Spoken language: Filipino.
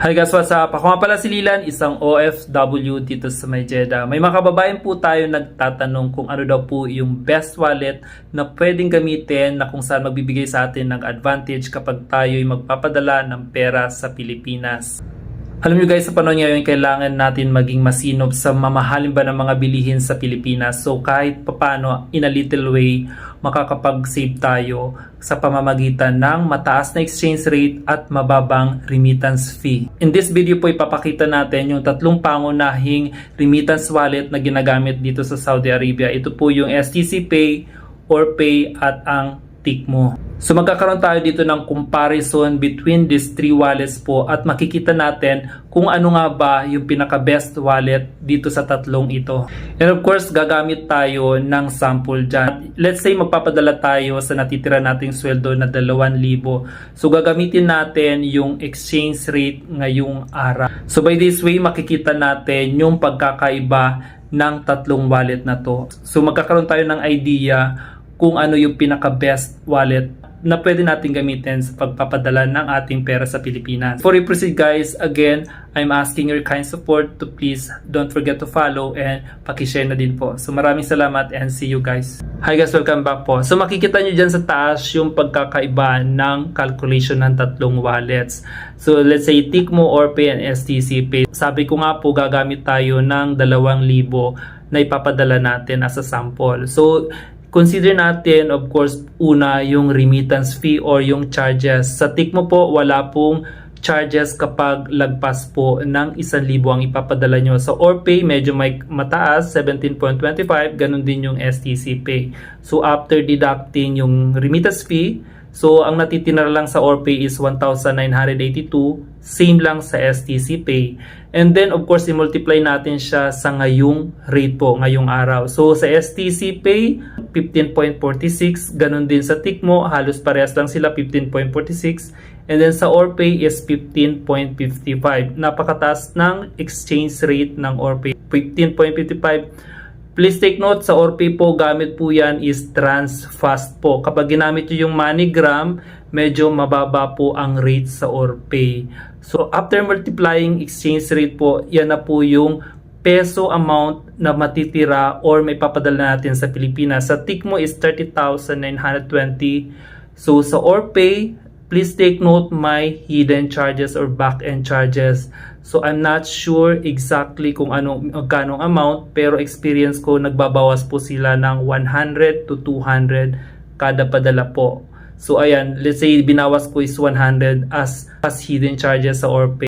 Hi guys, what's up? Ako nga pala si Lilan, isang OFW dito sa May Jeddah. May mga kababayan po tayo nagtatanong kung ano daw po yung best wallet na pwedeng gamitin na kung saan magbibigay sa atin ng advantage kapag tayo'y magpapadala ng pera sa Pilipinas. Alam nyo guys, sa panahon ngayon, kailangan natin maging masinop sa mamahalin ba ng mga bilihin sa Pilipinas. So kahit papano, in a little way, makakapag-save tayo sa pamamagitan ng mataas na exchange rate at mababang remittance fee. In this video po, ipapakita natin yung tatlong pangunahing remittance wallet na ginagamit dito sa Saudi Arabia. Ito po yung STC Pay, or Pay at ang Tikmo. So magkakaroon tayo dito ng comparison between these three wallets po at makikita natin kung ano nga ba yung pinaka-best wallet dito sa tatlong ito. And of course, gagamit tayo ng sample dyan. Let's say magpapadala tayo sa natitira nating sweldo na 2,000. So gagamitin natin yung exchange rate ngayong araw. So by this way, makikita natin yung pagkakaiba ng tatlong wallet na to. So magkakaroon tayo ng idea kung ano yung pinaka-best wallet na pwede natin gamitin sa pagpapadala ng ating pera sa Pilipinas. Before we proceed guys, again, I'm asking your kind support to please don't forget to follow and pakishare na din po. So maraming salamat and see you guys. Hi guys, welcome back po. So makikita nyo dyan sa taas yung pagkakaiba ng calculation ng tatlong wallets. So let's say Tikmo or Pay and STC Pay. Sabi ko nga po gagamit tayo ng 2,000 na ipapadala natin as a sample. So Consider natin, of course, una yung remittance fee or yung charges. Sa Tikmo po, wala pong charges kapag lagpas po ng 1,000 ang ipapadala nyo. Sa Orpay, medyo may mataas, 17.25, ganun din yung STC Pay. So after deducting yung remittance fee, so ang natitinara lang sa Orpay is 1,982, same lang sa STC Pay. And then of course, i-multiply natin siya sa ngayong rate po, ngayong araw. So sa STC Pay, 15.46, ganun din sa Tikmo, halos parehas lang sila 15.46. And then sa Orpay is 15.55. Napakataas ng exchange rate ng Orpay. 15.55. Please take note, sa Orpay po, gamit po yan is TransFast po. Kapag ginamit nyo yung MoneyGram, medyo mababa po ang rate sa Orpay. So, after multiplying exchange rate po, yan na po yung peso amount na matitira or may papadala natin sa Pilipinas. Sa Tikmo is 30,920. So, sa Orpay, please take note my hidden charges or back-end charges. So I'm not sure exactly kung ano magkano amount pero experience ko nagbabawas po sila ng 100 to 200 kada padala po. So ayan, let's say binawas ko is 100 as as hidden charges sa Orpay.